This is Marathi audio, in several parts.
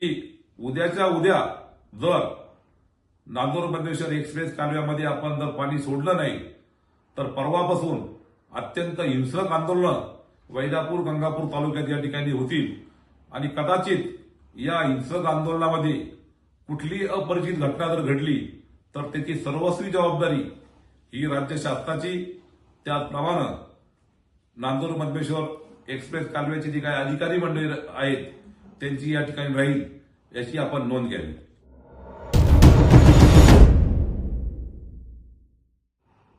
की उद्याच्या उद्या जर नांदूर बंदेश्वर एक्सप्रेस कालव्यामध्ये आपण जर पाणी सोडलं नाही तर परवापासून अत्यंत हिंसक आंदोलन वैजापूर गंगापूर तालुक्यात या ठिकाणी होतील. आणि कदाचित या हिंसक आंदोलनामध्ये कुठली अपरिचित घटना जर घडली तर त्याची सर्वस्वी जबाबदारी ही राज्य शासनाची. त्याचप्रमाणे नांदूर मधमेश्वर एक्सप्रेस कालव्याचे जे काही अधिकारी मंडळी आहेत त्यांची या ठिकाणी राहील याची आपण नोंद घ्यावी.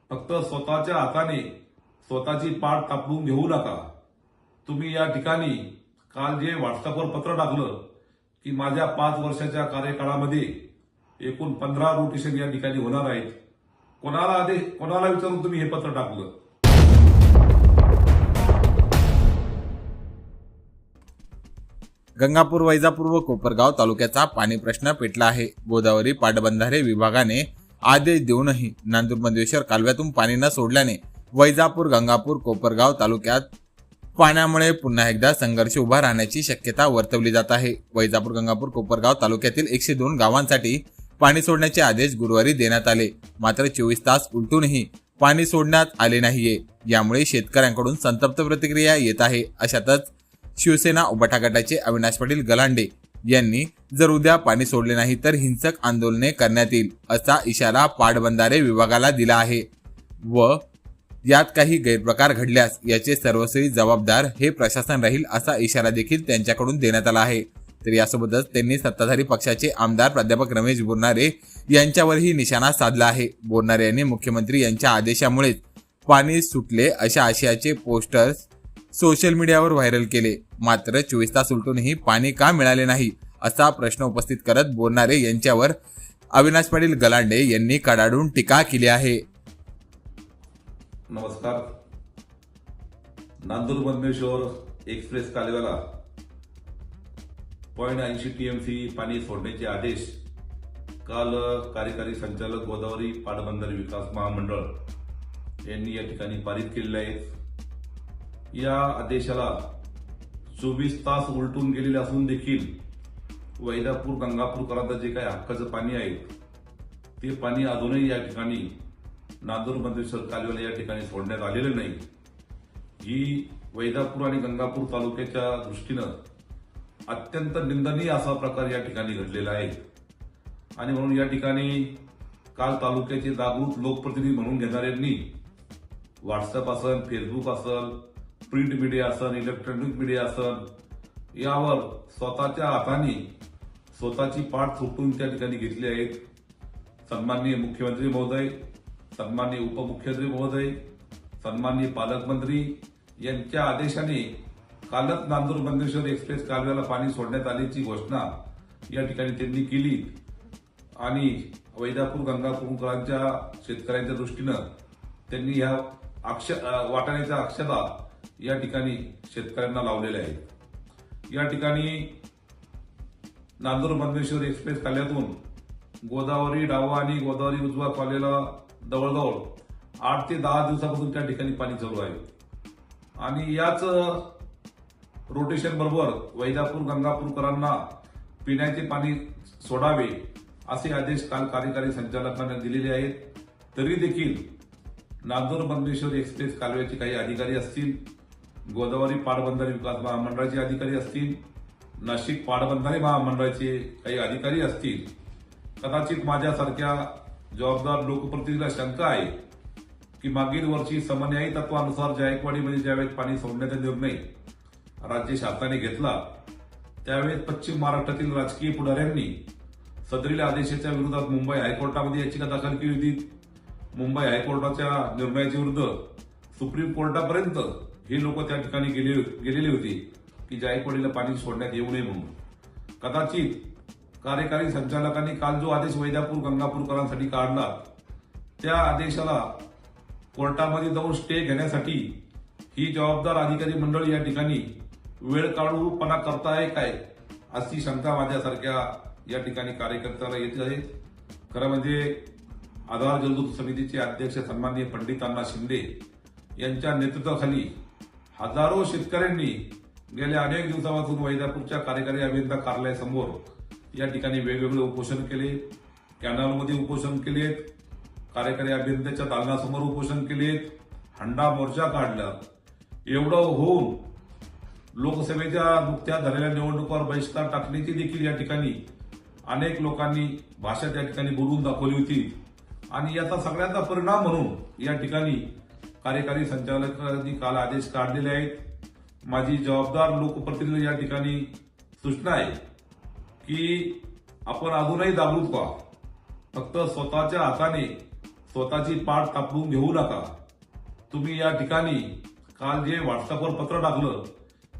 फक्त स्वतःच्या हाताने स्वतःची पाठ तापवून घेऊ नका. तुम्ही या ठिकाणी काल जे व्हॉट्सअपवर पत्र टाकलं की माझ्या पाच वर्षाच्या कार्यकाळामध्ये एकूण पंधरा रोटेशन या ठिकाणी होणार आहेत. कोणाला आदेश कोणाला विचारून तुम्ही हे पत्र टाकलं? गंगापूर वैजापूर व कोपरगाव तालुक्याचा पाणी प्रश्न पेटला आहे. गोदावरी पाटबंधारे विभागाने आदेश देऊनही नांदूर मधेश्वर कालव्यातून पाणी न सोडल्याने वैजापूर गंगापूर कोपरगाव तालुक्यात पाण्यामुळे पुन्हा एकदा संघर्ष उभा राहण्याची शक्यता वर्तवली जात आहे. वैजापूर गंगापूर कोपरगाव तालुक्यातील एकशे दोन गावांसाठी पाणी सोडण्याचे आदेश गुरुवारी देण्यात आले. मात्र चोवीस तास उलटूनही पाणी सोडण्यात आले नाहीये. यामुळे शेतकऱ्यांकडून संतप्त प्रतिक्रिया येत आहे. अशातच शिवसेना उपटागटाचे अविनाश पाटील गलांडे यांनी जर उद्या पाणी सोडले नाही तर हिंसक आंदोलने करण्यात येईल असा इशारा पाटबंधारे विभागाला दिला आहे. व यात काही गैरप्रकार घडल्यास याचे सर्वस्वी जबाबदार हे प्रशासन राहील असा इशारा देखील त्यांच्याकडून देण्यात आला आहे. तर यासोबतच त्यांनी सत्ताधारी पक्षाचे आमदार प्राध्यापक रमेश बोरनारे यांच्यावरही निशाणा साधला आहे. बोरनारे यांनी मुख्यमंत्री यांच्या आदेशामुळेच पाणी सुटले अशा आशयाचे पोस्टर्स सोशल मीडियावर व्हायरल केले. मात्र चोवीस तास उलटूनही पाणी का मिळाले नाही असा प्रश्न उपस्थित करत बोलणारे यांच्यावर अविनाश पाटील गलांडे यांनी कडाडून टीका केली आहे. नमस्कार. नांदूर मधमेश्वर एक्सप्रेस कालव्याला पॉईंट ऐंशी टीएमसी पाणी सोडण्याचे आदेश काल कार्यकारी संचालक गोदावरी पाटबंधारे विकास महामंडळ यांनी या ठिकाणी पारित केलेले आहेत. या आदेशाला चोवीस तास उलटून गेलेले असून देखील वैदापूर गंगापूरकरांचं जे काही हक्काचं पाणी आहे ते पाणी अजूनही या ठिकाणी नांदूर मधेश्वर कालव्याला या ठिकाणी सोडण्यात आलेलं नाही. ही वैदापूर आणि गंगापूर तालुक्याच्या दृष्टीनं अत्यंत निंदनीय असा प्रकार या ठिकाणी घडलेला आहे. आणि म्हणून या ठिकाणी काल तालुक्याचे जागृत लोकप्रतिनिधी म्हणून घेणाऱ्यांनी व्हॉट्सअप असेल फेसबुक असेल प्रिंट मीडिया असन इलेक्ट्रॉनिक मीडिया असन यावर स्वतःच्या हाताने स्वतःची पाठ थोपटून त्या ठिकाणी घेतली आहेत. सन्माननीय मुख्यमंत्री महोदय सन्माननीय उपमुख्यमंत्री महोदय सन्माननीय पालकमंत्री यांच्या आदेशाने कालच नांदूर बंदेश्वर एक्सप्रेस कालव्याला पाणी सोडण्यात आल्याची घोषणा या ठिकाणी त्यांनी केली. आणि वैदापूर गंगापूरकरांच्या शेतकऱ्यांच्या दृष्टीनं त्यांनी ह्या अक्ष वाटाण्याच्या अक्षता या ठिकाणी शेतकऱ्यांना लावलेल्या आहेत. या ठिकाणी नांदूर मधमेश्वर एक्सप्रेस काल्यातून गोदावरी डावा आणि गोदावरी उजवा कॉलेला जवळजवळ आठ ते दहा दिवसापासून त्या ठिकाणी पाणी चालू आहे. आणि याच रोटेशन बरोबर वैदापूर गंगापूरकरांना पिण्याचे पाणी सोडावे असे आदेश काल कार्यकारी संचालकांना दिलेले आहेत. तरी देखील नांदूर बंदेश्वर एक्सप्रेस कालव्याचे काही अधिकारी असतील गोदावरी पाटबंधारे विकास महामंडळाचे अधिकारी असतील नाशिक पाटबंधारे महामंडळाचे काही अधिकारी असतील कदाचित माझ्यासारख्या जबाबदार लोकप्रतिनिधीला शंका आहे की मागील वर्षी समन्यायी तत्वानुसार जायकवाडीमध्ये ज्यावेळेस पाणी सोडण्याचा निर्णय राज्य शासनाने घेतला त्यावेळेस पश्चिम महाराष्ट्रातील राजकीय पुढाऱ्यांनी सदरील आदेशाच्या विरोधात मुंबई हायकोर्टामध्ये याचिका दाखल केली होती. मुंबई हायकोर्टाच्या निर्णयाच्या विरुद्ध सुप्रीम कोर्टापर्यंत हे लोक त्या ठिकाणी गेले गेलेले होते की जायकवाडीला पाणी सोडण्यात येऊ नये म्हणून. कदाचित कार्यकारी संचालकांनी काल जो आदेश वैदापूर गंगापूरकरांसाठी काढला त्या आदेशाला कोर्टामध्ये जाऊन स्टे घेण्यासाठी ही जबाबदार अधिकारी मंडळ या ठिकाणी वेळ काढूपणा करताय काय अशी शंका माझ्यासारख्या या ठिकाणी कार्यकर्त्याला येत आहे. खरं म्हणजे आधार जलदूत समितीचे अध्यक्ष सन्माननीय पंडित अण्णा शिंदे यांच्या नेतृत्वाखाली हजारो शेतकऱ्यांनी गेल्या अनेक दिवसापासून वैजापूरच्या कार्यकारी अभियंता कार्यालयासमोर या ठिकाणी वेगवेगळे उपोषण केले. कॅनलमध्ये उपोषण केलेत. कार्यकारी अभियंत्याच्या दालनासमोर उपोषण केलेत. हंडा मोर्चा काढला. एवढं होऊन लोकसभेच्या नुकत्या झालेल्या निवडणुकावर बहिष्कार टाकण्याची देखील या ठिकाणी अनेक लोकांनी भाषा त्या ठिकाणी बोलून दाखवली होती. आणि याचा सगळ्यांचा परिणाम म्हणून या ठिकाणी कार्यकारी संचालकांनी काल आदेश काढलेले आहेत. माझी जबाबदार लोकप्रतिनिधी या ठिकाणी सूचना आहे की आपण अजूनही जागृत व्हा फक्त स्वतःच्या हाताने स्वतःची पाठ तापवून घेऊ नका. तुम्ही या ठिकाणी काल जे व्हॉट्सअपवर पत्र टाकलं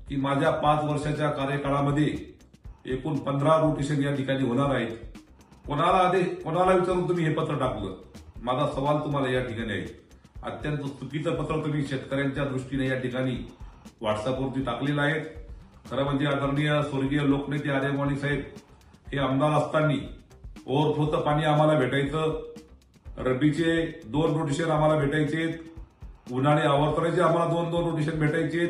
की माझ्या पाच वर्षाच्या कार्यकाळामध्ये एकूण पंधरा रोटेशन या ठिकाणी होणार आहेत. कोणाला आदेश कोणाला विचारून तुम्ही हे पत्र टाकलं? माझा सवाल तुम्हाला या ठिकाणी आहे. अत्यंत चुकीचं पत्र तुम्ही शेतकऱ्यांच्या दृष्टीने या ठिकाणी व्हॉट्सअपवरती टाकलेलं आहे. खरं म्हणजे आदरणीय स्वर्गीय लोकनेते आर्यवाणी साहेब हे आमदार असताना ओव्हरफ्लोचं पाणी आम्हाला भेटायचं रब्बीचे दोन रोटेशन आम्हाला भेटायचे उन्हाळी आवर्तनाचे आम्हाला दोन दोन रोटेशन भेटायचे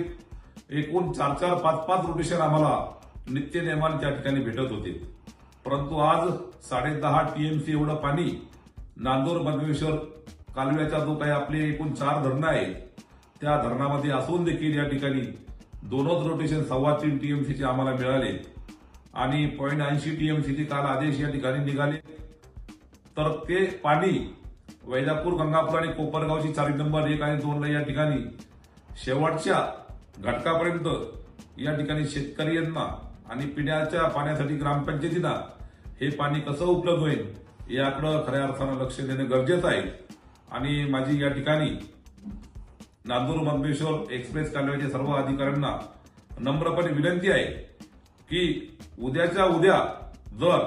एकूण चार चार पाच पाच रोटेशन आम्हाला नित्य नेमान त्या ठिकाणी भेटत होते. परंतु आज साडे दहा टीएमसी एवढं पाणी नांदूर मधमेश्वर कालव्याचा जो काही आपले एकूण चार धरणं आहेत त्या धरणामध्ये असून देखील या ठिकाणी दोनच रोटेशन सव्वा तीन टीएमसीचे आम्हाला मिळाले. आणि पॉईंट ऐंशी टीएमसीचे काल आदेश या ठिकाणी निघाले. तर ते पाणी वैजापूर गंगापूर आणि कोपरगावची चारी नंबर एक आणि दोनला या ठिकाणी शेवटच्या घटकापर्यंत या ठिकाणी शेतकरी यांना आणि पिण्याच्या पाण्यासाठी ग्रामपंचायतींना हे पाणी कसं उपलब्ध होईल याकडं खऱ्या अर्थानं लक्ष देणं गरजेचं आहे. आणि माझी या ठिकाणी नांदूर मधमेश्वर एक्सप्रेस कालव्याच्या सर्व अधिकाऱ्यांना नम्रपणे विनंती आहे की उद्याच्या उद्या जर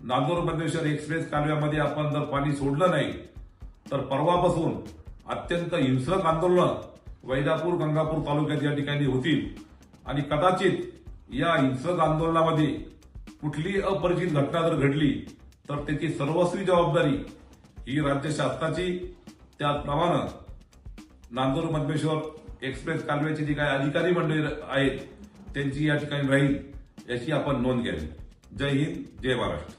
नांदूर मधमेश्वर एक्सप्रेस कालव्यामध्ये आपण जर पाणी सोडलं नाही तर परवापासून अत्यंत हिंसक आंदोलन वैजापूर गंगापूर तालुक्यात या ठिकाणी होतील. आणि कदाचित या हिंसक आंदोलनामध्ये कुठली अपरिचित घटना जर घडली तर त्याची सर्वस्वी जबाबदारी ही राज्य शासनाची त्याचप्रमाणे नांदूर मधमेश्वर एक्सप्रेस कालव्याची जी काही अधिकारी मंडळी आहेत त्यांची या ठिकाणी राहील याची आपण नोंद घ्यावी. जय हिंद जय महाराष्ट्र.